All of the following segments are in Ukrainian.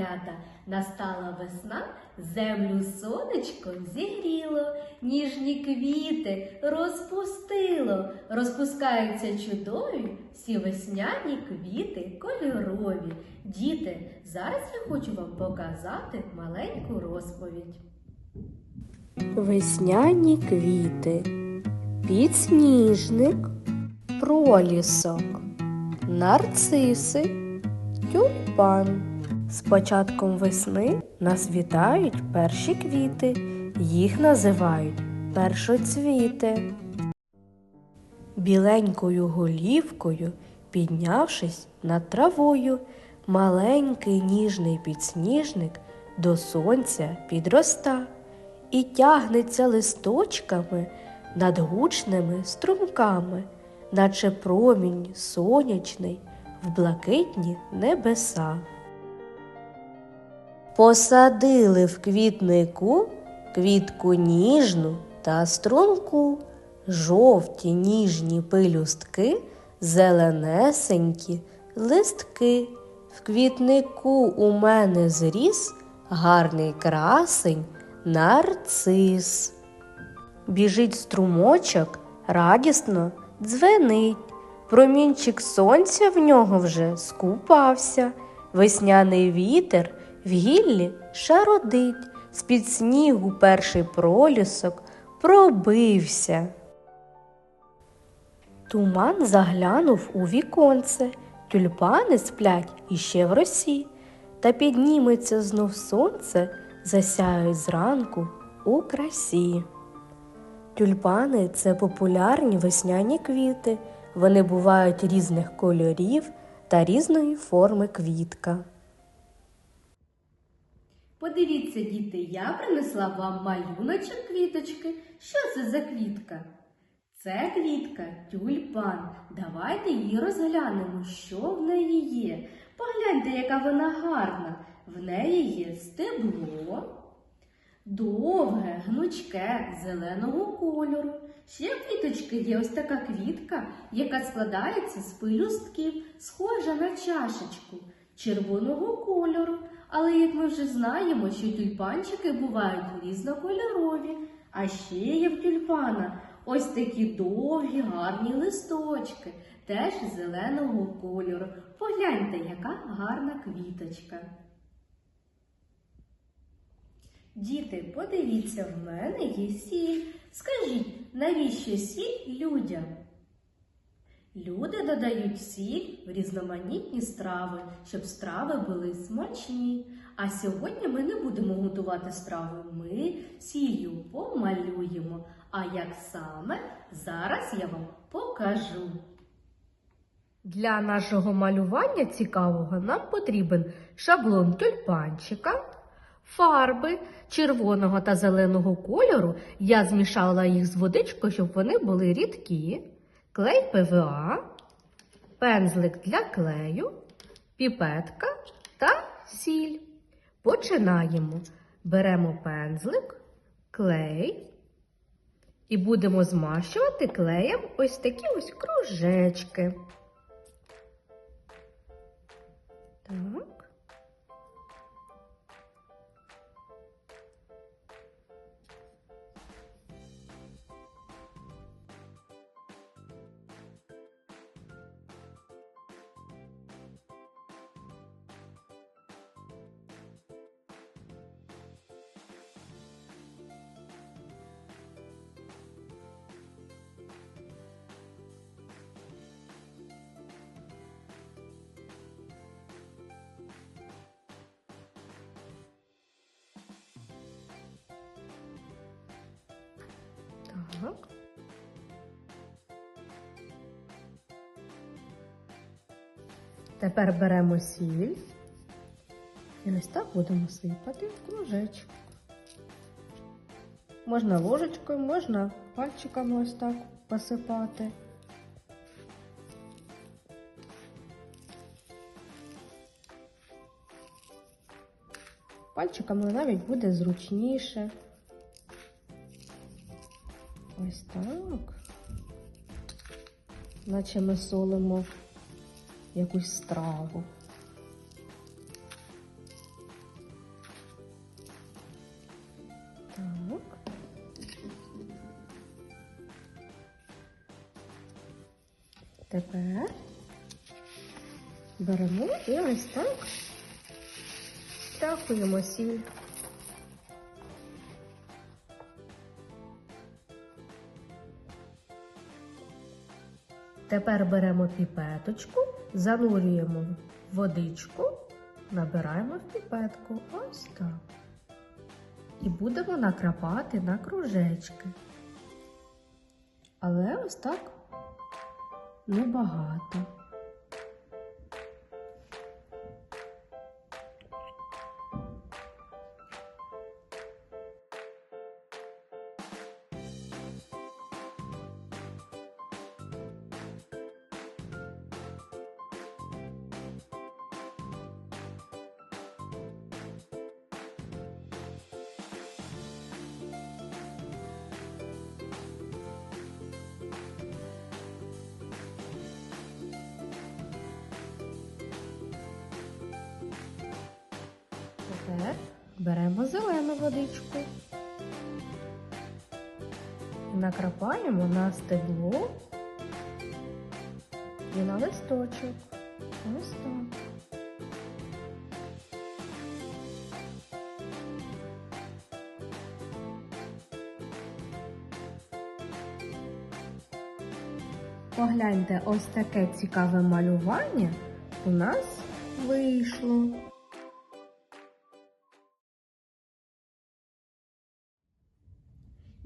малята, настала весна, землю сонечко зігріло, ніжні квіти розпустило, розпускаються чудові всі весняні квіти кольорові. Діти, зараз я хочу вам показати маленьку розповідь. Весняні квіти, підсніжник, пролісок, нарциси, тюльпан. З початком весни нас вітають перші квіти, їх називають першоцвіти. Біленькою голівкою, піднявшись над травою, маленький ніжний підсніжник до сонця підроста і тягнеться листочками над гучними струмками, наче промінь сонячний в блакитні небеса. Посадили в квітнику квітку ніжну та струнку, жовті ніжні пилюстки, зеленесенькі листки. В квітнику у мене зріс гарний красень нарцис. Біжить струмочок, радісно дзвенить. Промінчик сонця в нього вже скупався, весняний вітер в гіллі шародить, з-під снігу перший пролісок пробився. Туман заглянув у віконце, тюльпани сплять іще в росі, та підніметься знов сонце, засяють зранку у красі. Тюльпани це популярні весняні квіти. Вони бувають різних кольорів та різної форми квітка. Подивіться, діти, я принесла вам малюночок квіточки. Що це за квітка? Це квітка тюльпан. Давайте її розглянемо, що в неї є. Погляньте, яка вона гарна. В неї є стебло, довге, гнучке, зеленого кольору. Ще квіточки є ось така квітка, яка складається з пелюстків, схожа на чашечку червоного кольору. Але як ми вже знаємо, що тюльпанчики бувають різнокольорові, а ще є в тюльпана ось такі довгі гарні листочки, теж зеленого кольору. Погляньте, яка гарна квіточка. Діти, подивіться, в мене є сіль. Скажіть, навіщо сіль людям? Люди додають сіль в різноманітні страви, щоб страви були смачні. А сьогодні ми не будемо готувати страви, ми сіллю помалюємо. А як саме, зараз я вам покажу. Для нашого малювання цікавого нам потрібен шаблон тюльпанчика, фарби червоного та зеленого кольору. Я змішала їх з водичкою, щоб вони були рідкі, клей ПВА, пензлик для клею, піпетка та сіль. Починаємо. Беремо пензлик, клей і будемо змащувати клеєм ось такі ось кружечки. Так. Так. Тепер беремо сіль і ось так будемо сипати в кружечок. Можна ложечкою, можна пальчиками ось так посипати. Пальчиками навіть буде зручніше. Ось так. Наче ми солимо якусь страву. Так. Тепер беремо і ось так втягуємо сіль. Тепер беремо піпеточку, занурюємо водичку, набираємо в піпетку. Ось так. І будемо накрапати на кружечки. Але ось так небагато. Тепер беремо зелену водичку. Накрапаємо на стебло і на листочок. Ось так. Погляньте, ось таке цікаве малювання у нас вийшло.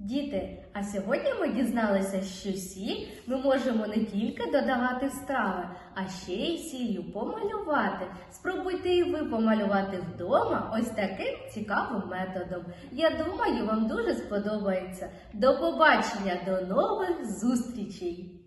Діти, а сьогодні ми дізналися, що сіль ми можемо не тільки додавати страви, а ще й сіллю помалювати. Спробуйте і ви помалювати вдома ось таким цікавим методом. Я думаю, вам дуже сподобається. До побачення, до нових зустрічей!